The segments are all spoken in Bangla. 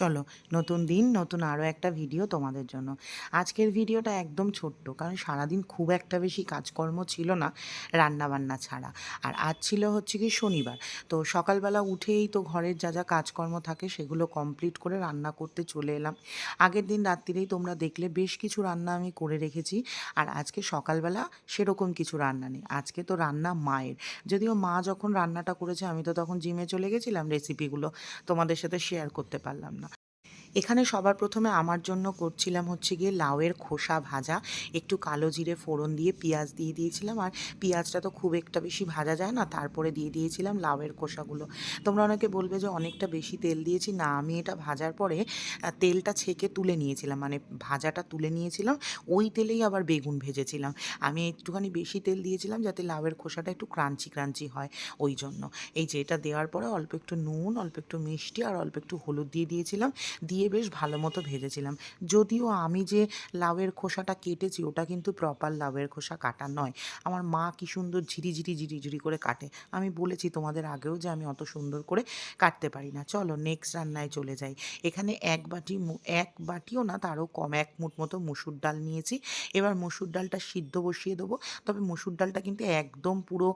চলো, নতুন দিন, নতুন আরও একটা ভিডিও তোমাদের জন্য। আজকের ভিডিওটা একদম ছোট্ট, কারণ সারাদিন খুব একটা বেশি কাজকর্ম ছিল না রান্নাবান্না ছাড়া। আর আজ ছিল হচ্ছে কি শনিবার, তো সকালবেলা উঠেই তো ঘরের যা যা কাজকর্ম থাকে সেগুলো কমপ্লিট করে রান্না করতে চলে এলাম। আগের দিন রাত্রিরেই তোমরা দেখলে বেশ কিছু রান্না আমি করে রেখেছি, আর আজকে সকালবেলা সেরকম কিছু রান্না নেই। আজকে তো রান্না মায়ের। যদিও মা যখন রান্নাটা করেছে, আমি তো তখন জিমে চলে গেছিলাম রেসিপিগুলো তোমাদের সাথে শেয়ার করতে পারলাম না। এখানে সবার প্রথমে আমার জন্য করছিলাম হচ্ছে গিয়ে লাউয়ের খোসা ভাজা। একটু কালো জিরে ফোড়ন দিয়ে পেঁয়াজ দিয়ে দিয়েছিলাম আর পেঁয়াজটা তো খুব একটা বেশি ভাজা যায় না, তারপরে দিয়ে দিয়েছিলাম লাউয়ের খোসাগুলো। তোমরা অনেকে বলবে যে অনেকটা বেশি তেল দিয়েছি, না আমি এটা ভাজার পরে তেলটা ছেঁকে তুলে নিয়েছিলাম মানে ভাজাটা তুলে নিয়েছিলাম, ওই তেলেই আবার বেগুন ভেজেছিলাম। আমি একটুখানি বেশি তেল দিয়েছিলাম যাতে লাউয়ের খোসাটা একটু ক্রাঞ্চি ক্রাঞ্চি হয় ওই জন্য। এই যে এটা দেওয়ার পরে অল্প একটু নুন, অল্প একটু মিষ্টি আর অল্প একটু হলুদ দিয়ে দিয়েছিলাম। দিয়ে বেশ ভালো মতো ভেজেছিলাম। যদিও আমি যে লাউয়ের খোসাটা কেটেছি, ওটা কিন্তু প্রপার লাউয়ের খোসা কাটা নয়। আমার মা কি সুন্দর ঝিরি ঝিরি ঝিরি ঝিরি করে কাটে। আমি বলেছি তোমাদের আগেও যে আমি অত সুন্দর করে কাটতে পারি না। চলো নেক্সট রান্নায় চলে যাই। এখানে এক বাটি এক বাটিও না, তারও কম, এক মুঠ মতো মুসুর ডাল নিয়েছি। এবার মুসুর ডালটা সিদ্ধ বসিয়ে দেবো। তবে মুসুর ডালটা কিন্তু একদম পুরো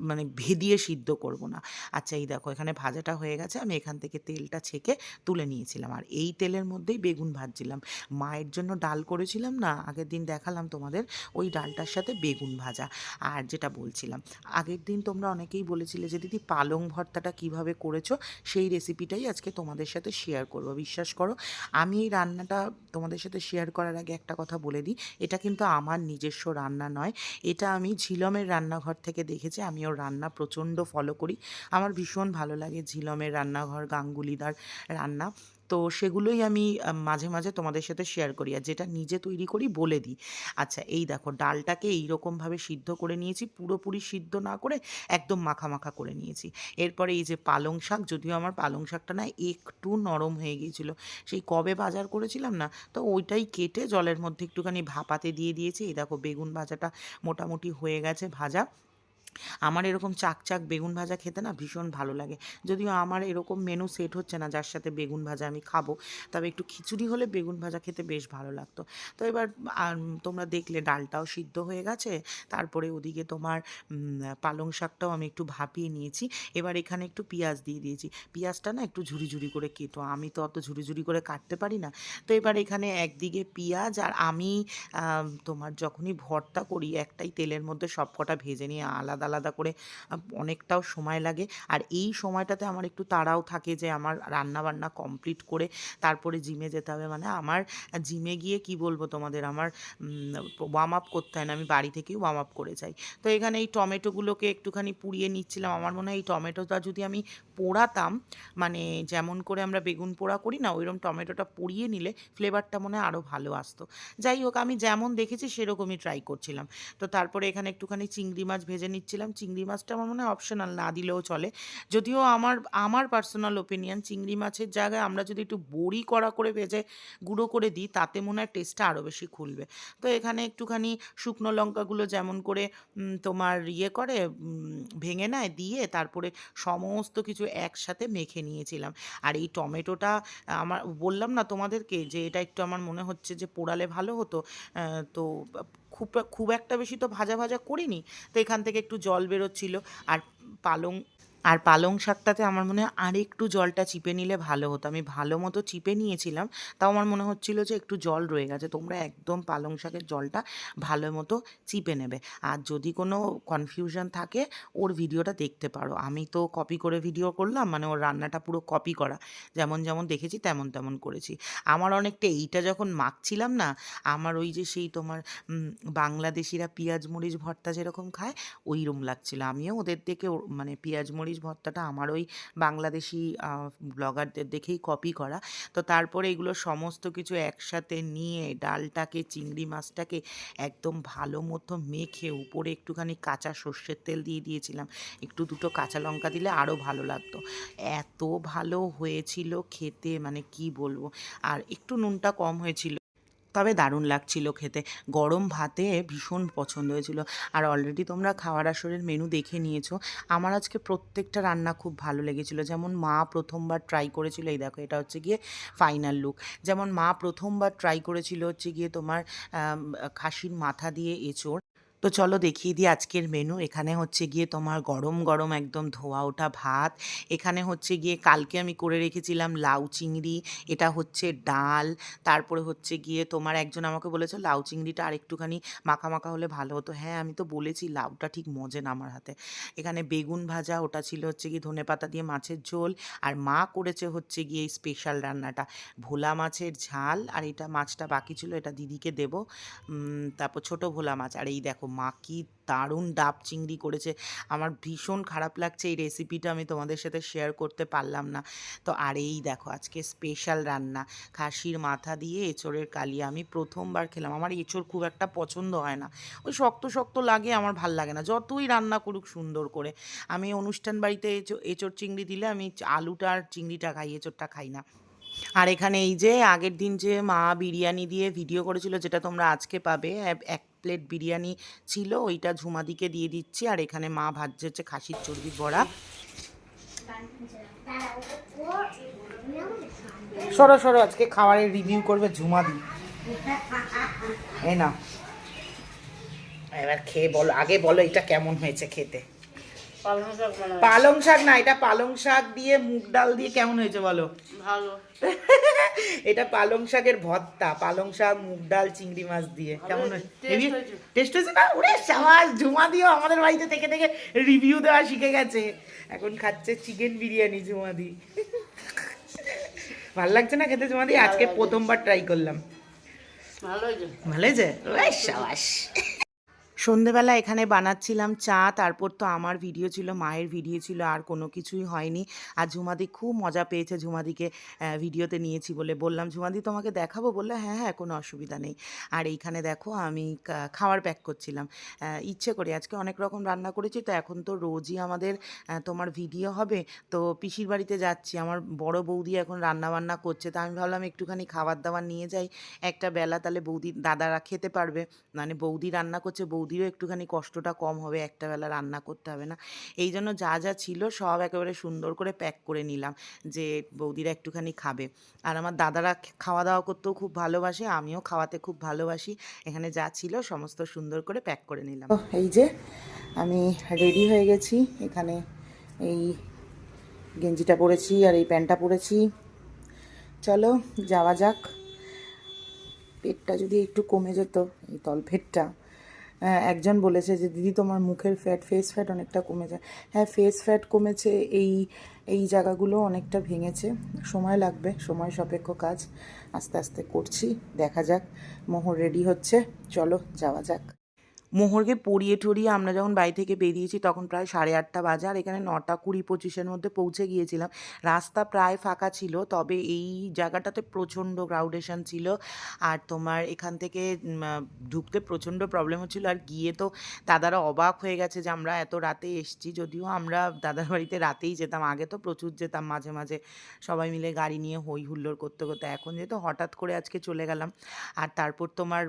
মানে ভেদিয়ে সিদ্ধ করব না। আচ্ছা এই দেখো, এখানে ভাজাটা হয়ে গেছে। আমি এখান থেকে তেলটা ছেঁকে তুলে নিয়েছিলাম। আর এই তেলের মধ্যেই বেগুন ভাজছিলাম। মায়ের জন্য ডাল করেছিলাম না, আগের দিন দেখালাম তোমাদের ওই ডালটার সাথে বেগুন ভাজা। আর যেটা বলছিলাম, আগের দিন তোমরা অনেকেই বলেছিলে যে, দিদি, পালং ভর্তাটা কীভাবে করেছ? সেই রেসিপিটাই আজকে তোমাদের সাথে শেয়ার করব। বিশ্বাস করো, আমি এই রান্নাটা তোমাদের সাথে শেয়ার করার আগে একটা কথা বলে দিই। এটা কিন্তু আমার নিজস্ব রান্না নয়। এটা আমি ঝিলমের রান্নাঘর থেকে দেখেছি। আমি ওর রান্না প্রচণ্ড ফলো করি। আমার ভীষণ ভালো লাগে ঝিলমের রান্নাঘর, গাঙ্গুলিদার রান্না। তো সেগুলোই আমি মাঝে মাঝে তোমাদের সাথে শেয়ার করি। আর যেটা নিজে তৈরি করি বলে দিই। আচ্ছা এই দেখো, ডালটাকে এইরকমভাবে সিদ্ধ করে নিয়েছি। পুরোপুরি সিদ্ধ না করে একদম মাখা মাখা করে নিয়েছি। এরপরে এই যে পালং শাক, যদিও আমার পালং শাকটা না একটু নরম হয়ে গিয়েছিল। সেই কবে বাজার করেছিলাম না, তো ওইটাই কেটে জলের মধ্যে একটুখানি ভাপাতে দিয়ে দিয়েছি। এই দেখো, বেগুন ভাজাটা মোটামুটি হয়ে গেছে ভাজা। আমার এরকম চাক চাক বেগুন ভাজা খেতে না ভীষণ ভালো লাগে। যদিও আমার এরকম মেনু সেট হচ্ছে না যার সাথে বেগুন ভাজা আমি খাব, তবে একটু খিচুড়ি হলে বেগুন ভাজা খেতে বেশ ভালো লাগতো। তো এবার তোমরা দেখলে ডালটাও সিদ্ধ হয়ে গেছে, তারপরে ওদিকে তোমার পালং শাকটাও আমি একটু ভাপিয়ে নিয়েছি, এবার এখানে একটু পেঁয়াজ দিয়ে দিয়েছি। পেঁয়াজটা না একটু ঝুরি ঝুরি করে কেটো, আমি তো অত ঝুরি ঝুরি করে কাটতে পারি না। তো এবার এখানে একদিকে পেঁয়াজ আর আমি তোমার যখনই ভর্তা করি একটাই তেলের মধ্যে সব কটা ভেজে নিয়ে আলাদা আলাদা আলাদা করে অনেকটাও সময় লাগে। আর এই সময়টাতে আমার একটু তাড়াও থাকে যে আমার রান্না বান্না কমপ্লিট করে তারপরে জিমে যেতে হবে। মানে আমার জিমে গিয়ে কি বলব তোমাদের? আমার ওয়ার্ম আপ করতে হয় না। আমি বাড়ি থেকেই ওয়ার্ম আপ করে যাই। তো এখানে এই টমেটোগুলোকে একটুখানি পুড়িয়ে নিচ্ছিলাম। আমার মনে হয় এই টমেটোটা যদি আমি পোড়াতাম মানে যেমন করে আমরা বেগুন পোড়া করি না, ওইরকম টমেটোটা পুড়িয়ে নিলে ফ্লেভারটা মনে হয় আরও ভালো আসতো। যাই হোক, আমি যেমন দেখেছি সেরকমই ট্রাই করছিলাম। তো তারপরে এখানে একটুখানি চিংড়ি মাছ ভেজে নিচ্ছিলাম চিংড়ি মাছটা আমার মনে হয় অপশনাল না দিলেও চলে। যদিও আমার আমার পার্সোনাল ওপিনিয়ন চিংড়ি মাছের জায়গায় আমরা যদি একটু বড়ি করা করে ভেজে গুঁড়ো করে দিই, তাতে মনে হয় টেস্টটা আরও বেশি খুলবে। তো এখানে একটুখানি শুকনো লঙ্কাগুলো যেমন করে তোমার ইয়ে করে ভেঙে নেয়, দিয়ে তারপরে সমস্ত কিছু একসাথে মেখে নিয়েছিলাম। আর এই টমেটোটা আমার, বললাম না তোমাদেরকে যে এটা একটু আমার মনে হচ্ছে যে পোড়ালে ভালো হতো তো খুব খুব একটা বেশি তো ভাজা ভাজা করিনি, তো এখান থেকে একটু জল বেরোচ্ছিল। আর পালং আর পালং শাকটাতে আমার মনে হয় আর একটু জলটা চিপে নিলে ভালো হতো। আমি ভালো মতো চিপে নিয়েছিলাম, তাও আমার মনে হচ্ছিল যে একটু জল রয়ে গেছে। তোমরা একদম পালং শাকের জলটা ভালো মতো চিপে নেবে। আর যদি কোনো কনফিউশন থাকে, ওর ভিডিওটা দেখতে পারো। আমি তো কপি করে ভিডিও করলাম মানে ওর রান্নাটা পুরো কপি করা। যেমন যেমন দেখেছি, তেমন তেমন করেছি। আমার অনেকটা এইটা যখন মাখছিলাম না, আমার ওই যে সেই তোমার বাংলাদেশিরা পেঁয়াজ, মরিচ, ভর্তা যেরকম খায় ওই রকম লাগছিল। আমিও ওদের দেখে মানে পেঁয়াজ, মরিচ ভর্তাটা আমার ওই বাংলাদেশি ব্লগারদের দেখেই কপি করা। তো তারপরে এগুলো সমস্ত কিছু একসাথে নিয়ে ডালটাকে, চিংড়ি মাছটাকে একদম ভালো মতো মেখে উপরে একটুখানি কাঁচা সর্ষের তেল দিয়ে দিয়েছিলাম। একটু দুটো কাঁচা লঙ্কা দিলে আরও ভালো লাগতো। এত ভালো হয়েছিল খেতে মানে কি বলব? আর একটু নুনটা কম হয়েছিল। তবে দারুণ লাগছিল খেতে। গরম ভাতে ভীষণ পছন্দ হয়েছিল। আর অলরেডি তোমরা খাওয়ার আসরের মেনু দেখে নিয়েছো। আমার আজকে প্রত্যেকটা রান্না খুব ভালো লেগেছিল। যেমন মা প্রথমবার ট্রাই করেছিল, এই দেখো, এটা হচ্ছে গিয়ে ফাইনাল লুক যেমন মা প্রথমবার ট্রাই করেছিল হচ্ছে গিয়ে তোমার খাসির মাথা দিয়ে এঁচোড়। তো চলো দেখিয়ে দিই আজকের মেনু এখানে হচ্ছে গিয়ে তোমার গরম গরম একদম ধোয়া ওঠা ভাত। এখানে হচ্ছে গিয়ে কালকে আমি করে রেখেছিলাম লাউ চিংড়ি, এটা হচ্ছে ডাল। তারপরে হচ্ছে গিয়ে তোমার একজন আমাকে বলেছে, লাউ চিংড়িটা আর একটুখানি মাখা মাখা হলে ভালো হতো। হ্যাঁ আমি তো বলেছি, লাউটা ঠিক মজে না আমার হাতে। এখানে বেগুন ভাজা, ওটা ছিল হচ্ছে গিয়ে ধনে পাতা দিয়ে মাছের ঝোল। আর মা করেছে হচ্ছে গিয়ে এই স্পেশাল রান্নাটা। ভোলা মাছের ঝাল, আর এটা মাছটা বাকি ছিল, এটা দিদিকে দেবো। তারপর ছোট ভোলা মাছ। আর এই দেখো মা কি দারুণ ডাব চিংড়ি করেছে। আমার ভীষণ খারাপ লাগছে এই রেসিপিটা আমি তোমাদের সাথে শেয়ার করতে পারলাম না। তো আর এই দেখো, আজকে স্পেশাল রান্না। খাসির মাথা দিয়ে এঁচড়ের কালিয়া আমি প্রথমবার খেলাম। আমার এঁচড় খুব একটা পছন্দ হয় না। ওই শক্ত শক্ত লাগে, আমার ভালো লাগে না। যতই রান্না করুক সুন্দর করে। আমি অনুষ্ঠান বাড়িতে এঁচো- এঁচড় চিংড়ি দিলে আমি আলুটা আর চিংড়িটা খাই, এঁচড়টা খাই না। আর এখানে এই যে আগের দিন যে মা বিরিয়ানি দিয়ে ভিডিও করেছিল, যেটা তোমরা আজকে পাবে, এক প্লেট বিরিয়ানি ছিল, ওইটা ঝুমাদিকে দিয়ে দিচ্ছি, আর এখানে মা ভাজছে হচ্ছে খাসির চর্বি বড়া। সরো সরো, আজকে খাবারের রিভিউ করবে ঝুমাদি। এই না এবার খেয়ে বলো, আগে বলো এটা কেমন হয়েছে খেতে। পালং শাক না এটা পালং শাক দিয়ে মুগ ডাল দিয়ে কেমন হয়েছে বলো? ভালো। এটা পালং শাকের ভর্তা পালং শাক মুগ ডাল চিংড়ি মাছ দিয়ে। কেমন। টেস্ট হয়েছে না? ওরে সাবাস ঝুমা দিও আমাদের বাড়িতে থেকে থেকে রিভিউ দেওয়া শিখে গেছে। এখন খাচ্ছে চিকেন বিরিয়ানি ঝুমা দি। ভালো লাগছে না খেতে ঝুমা দি? আজকে প্রথমবার ট্রাই করলাম। ভালো হয়েছে। ভালো হয়েছে? ওরে সাবাস। সন্ধেবেলা এখানে বানাচ্ছিলাম চা, তারপর তো আমার ভিডিও ছিল, মায়ের ভিডিও ছিল, আর কোনো কিছুই হয়নি। আর ঝুমাদি খুব মজা পেয়েছে, ঝুমাদিকে ভিডিওতে নিয়েছি বলে বললাম, ঝুমাদি, তোমাকে দেখাবো? বললে হ্যাঁ হ্যাঁ কোনো অসুবিধা নেই। আর এইখানে দেখো আমি খাবার প্যাক করছিলাম। ইচ্ছে করে, আজকে অনেক রকম রান্না করেছি, তো এখন তো রোজই আমাদের তোমার ভিডিও হবে। তো পিসির বাড়িতে যাচ্ছি, আমার বড় বৌদি এখন রান্না বান্না করছে, তা আমি ভাবলাম একটুখানি খাবার দাবার নিয়ে যাই। একটা বেলা তাহলে বৌদি, দাদারা খেতে পারবে। মানে বৌদি রান্না করছে বৌদিরও একটুখানি কষ্টটা কম হবে, একটা বেলা রান্না করতে হবে না। এই জন্য যা যা ছিল সব একেবারে সুন্দর করে প্যাক করে নিলাম যে বৌদিরা একটুখানি খাবে। আর আমার দাদারা খাওয়া দাওয়া করতেও খুব ভালোবাসে, আমিও খাওয়াতে খুব ভালোবাসি। এখানে যা ছিল সমস্ত সুন্দর করে প্যাক করে নিলাম। এই যে আমি রেডি হয়ে গেছি, এখানে এই গেঞ্জিটা পরেছি আর এই প্যান্টটা পরেছি। চলো যাওয়া যাক। পেটটা যদি একটু কমে যেত, এই তলপেটটা। একজন বলেছে যে, দিদি, তোমার মুখের ফ্যাট ফেস ফ্যাট অনেকটা কমে যায় হ্যাঁ ফেস ফ্যাট কমেছে এই এই জায়গাগুলো অনেকটা ভেঙেছে। সময় লাগবে, সময় সাপেক্ষ কাজ। আস্তে আস্তে করছি, দেখা যাক। মোহর রেডি হচ্ছে। চলো, যাওয়া যাক। মোহরকে পড়িয়ে টরিয়ে আমরা যখন বাড়ি থেকে বেরিয়েছি তখন প্রায় সাড়ে আটটা বাজে আর এখানে নটা কুড়ি পঁচিশের মধ্যে পৌঁছে গিয়েছিলাম। রাস্তা প্রায় ফাঁকা ছিল, তবে এই জায়গাটাতে প্রচণ্ড ক্রাউডেশন ছিল আর তোমার এখান থেকে ঢুকতে প্রচণ্ড প্রবলেম হচ্ছিল। আর গিয়ে তো দাদারা অবাক হয়ে গেছে যে আমরা এত রাতে এসছি, যদিও আমরা দাদার বাড়িতে রাতেই যেতাম, আগে তো প্রচুর যেতাম মাঝে মাঝে। সবাই মিলে গাড়ি নিয়ে হই হুল্লোড় করতে করতে এখন যেহেতু হঠাৎ করে আজকে চলে গেলাম, আর তারপর তোমার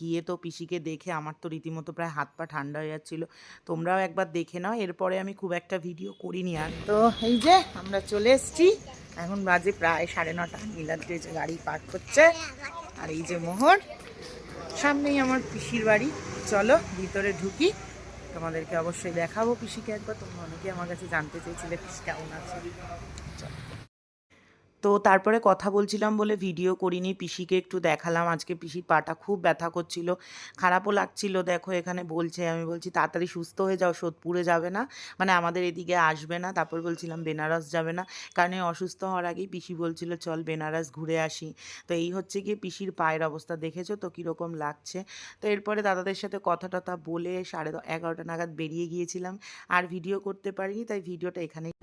গিয়ে তো পিসিকে দেখে, আমার তো রীতিমতো প্রায় হাত পা ঠান্ডা হয়ে যাচ্ছিল। তোমরাও একবার দেখে নাও, এরপরে আমি খুব একটা ভিডিও করিনি আর। তো এই যে, আমরা চলে এসেছি। এখন বাজে প্রায় সাড়ে নটা। নীলাদ্রি যে গাড়ি পার্ক করছে, আর এই যে মোহর, সামনেই আমার পিসির বাড়ি। চলো, ভিতরে ঢুকি। তোমাদেরকে অবশ্যই দেখাবো পিসিকে একবার। তোমরা অনেকে আমার কাছে জানতে চেয়েছিলে পিসি কেমন আছে। চলো। তো তারপরে কথা বলছিলাম বলে ভিডিও করিনি, পিসিকে একটু দেখালাম। আজকে পিসির পাটা খুব ব্যথা করছিল, খারাপও লাগছিল। দেখো এখানে বলছে, আমি বলছি, তাড়াতাড়ি সুস্থ হয়ে যাও, সোদপুরে যাবে না। মানে আমাদের এদিকে আসবে না। তারপর বলছিলাম, বেনারস যাবে না। কারণ অসুস্থ হওয়ার আগেই পিসি বলছিল, চল বেনারস ঘুরে আসি। তো এই হচ্ছে গিয়ে পিসির পায়ের অবস্থা। দেখেছ তো কীরকম লাগছে? তো এরপরে দাদাদের সাথে কথা টথা বলে সাড়ে এগারোটা নাগাদ বেরিয়ে গিয়েছিলাম। আর ভিডিও করতে পারিনি, তাই ভিডিওটা এখানেই